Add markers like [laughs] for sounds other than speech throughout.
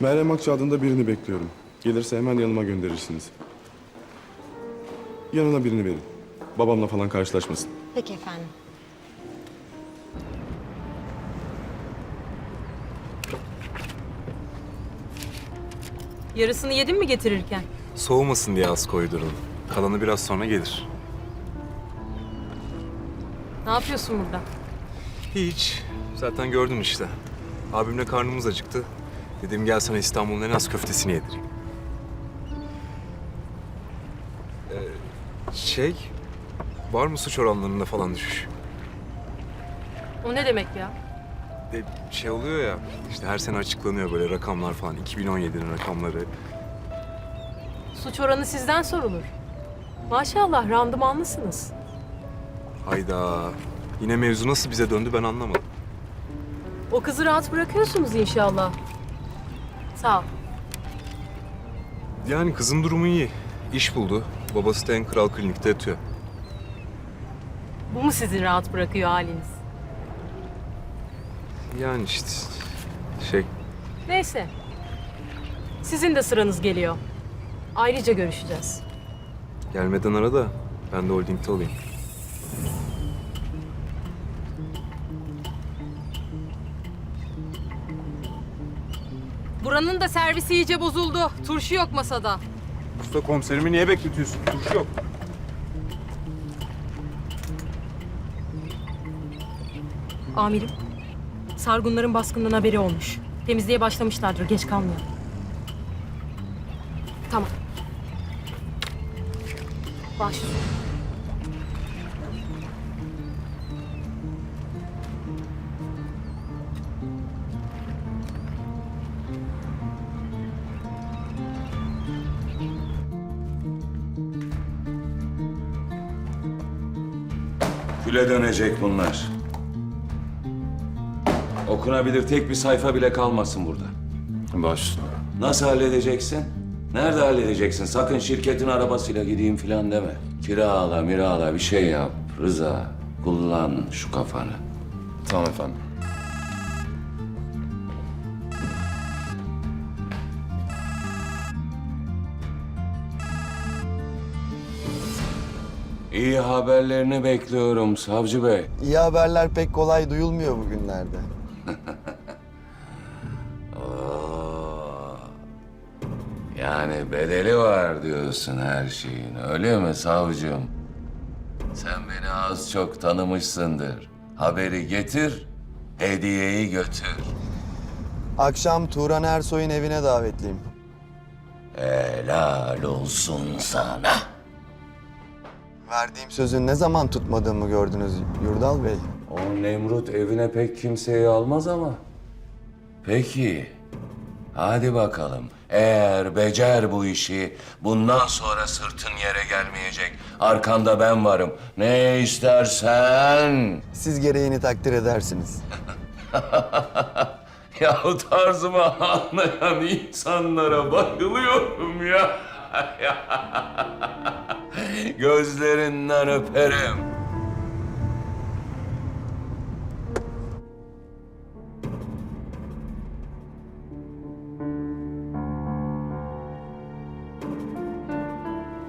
Meryem Akça adında birini bekliyorum. Gelirse hemen yanıma gönderirsiniz. Yanına birini verin. Babamla falan karşılaşmasın. Peki efendim. Yarısını yedin mi getirirken? Soğumasın diye az koydurdum. Kalanı biraz sonra gelir. Ne yapıyorsun burada? Hiç. Zaten gördün işte. Abimle karnımız acıktı. Dedim gel sana İstanbul'un en az köftesini yedireyim. Ee, şey, var mı suç oranlarında falan düşüş? O ne demek ya? E, şey oluyor ya, işte her sene açıklanıyor böyle rakamlar falan. 2017'nin rakamları. Suç oranı sizden sorulur. Maşallah randımanlısınız. Hayda. Yine mevzu nasıl bize döndü ben anlamadım. O kızı rahat bırakıyorsunuz inşallah. Sağ ol. Yani kızın durumu iyi. İş buldu. Babası da en kral klinikte yatıyor. Bu mu sizi rahat bırakıyor haliniz? Yani işte şey Neyse. Sizin de sıranız geliyor. Ayrıca görüşeceğiz. gelmeden ara da ben de holdingde olayım. Buranın da servisi iyice bozuldu. Turşu yok masada. Usta komiserimi niye bekletiyorsun? Turşu yok. Amirim, Sargunların baskından haberi olmuş. Temizliğe başlamışlardır, geç kalmayalım. Tamam. Baş. Küle dönecek bunlar. Okunabilir tek bir sayfa bile kalmasın burada. Baş Nasıl halledeceksin? Nerede halledeceksin? Sakın şirketin arabasıyla gideyim filan deme. Kirala, mirala bir şey yap. Rıza, kullan şu kafanı. Tamam efendim. İyi haberlerini bekliyorum savcı bey. İyi haberler pek kolay duyulmuyor bugünlerde. [laughs] Oo. Yani bedeli var diyorsun her şeyin. Öyle mi savcım? Sen beni az çok tanımışsındır. Haberi getir, hediyeyi götür. Akşam Turan Ersoy'un evine davetliyim. Helal olsun sana. Verdiğim sözü ne zaman tutmadığımı gördünüz Yurdal Bey. O Nemrut evine pek kimseyi almaz ama. Peki. Hadi bakalım. Eğer becer bu işi, bundan sonra sırtın yere gelmeyecek. Arkanda ben varım. Ne istersen. Siz gereğini takdir edersiniz. [laughs] ya o tarzımı anlayan insanlara bayılıyorum ya. [laughs] Gözlerinden öperim.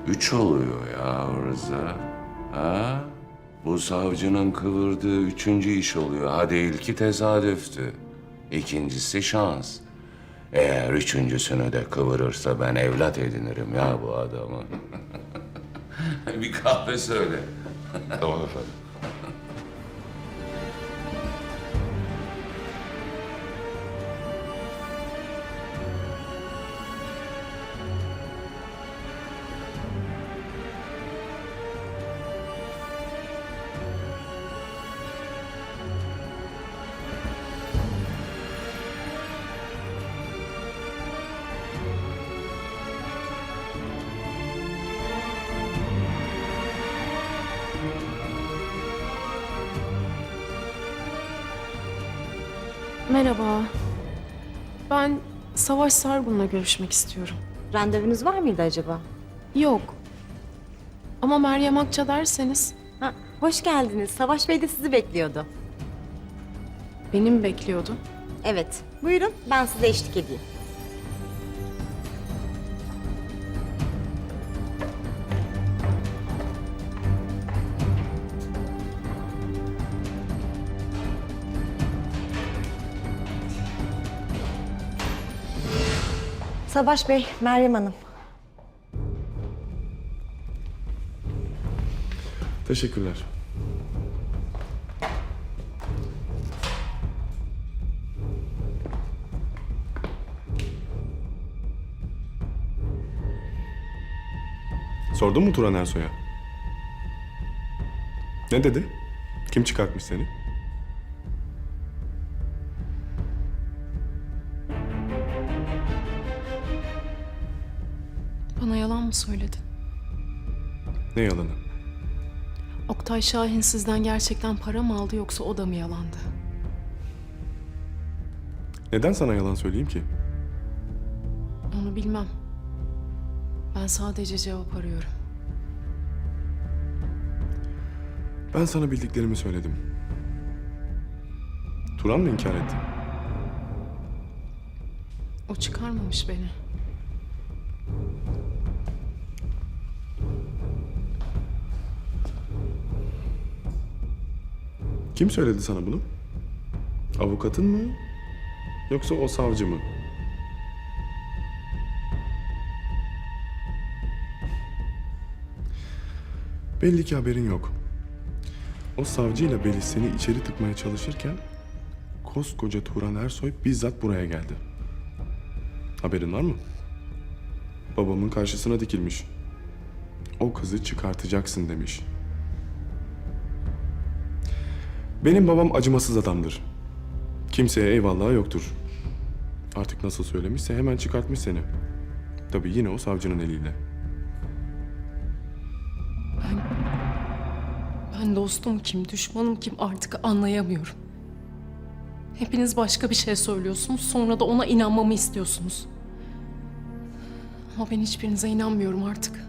Üç oluyor ya Rıza. Ha? Bu savcının kıvırdığı üçüncü iş oluyor. Hadi ilki tesadüftü. İkincisi şans. Eğer üçüncüsünü de kıvırırsa ben evlat edinirim ya bu adamı. [laughs] [laughs] Bir kahve söyle. Tamam efendim. Merhaba. Ben Savaş Sargun'la görüşmek istiyorum. Randevunuz var mıydı acaba? Yok. Ama Meryem Akça derseniz Ha, hoş geldiniz. Savaş Bey de sizi bekliyordu. beni mi bekliyordu? Evet. Buyurun ben size eşlik edeyim. Savaş Bey, Meryem Hanım. Teşekkürler. Sordun mu Turan Ersoy'a? Ne dedi? Kim çıkartmış seni? Bana yalan mı söyledin? Ne yalanı? Oktay Şahin sizden gerçekten para mı aldı yoksa o da mı yalandı? Neden sana yalan söyleyeyim ki? Onu bilmem. Ben sadece cevap arıyorum. Ben sana bildiklerimi söyledim. Turan mı inkar etti? O çıkarmamış beni. Kim söyledi sana bunu? Avukatın mı? Yoksa o savcı mı? Belli ki haberin yok. O savcıyla Beliz seni içeri tıkmaya çalışırken koskoca Turan Ersoy bizzat buraya geldi. Haberin var mı? Babamın karşısına dikilmiş. O kızı çıkartacaksın demiş. Benim babam acımasız adamdır. Kimseye eyvallahı yoktur. Artık nasıl söylemişse hemen çıkartmış seni. Tabii yine o savcının eliyle. Ben dostum kim, düşmanım kim artık anlayamıyorum. Hepiniz başka bir şey söylüyorsunuz, sonra da ona inanmamı istiyorsunuz. Ama ben hiçbirinize inanmıyorum artık.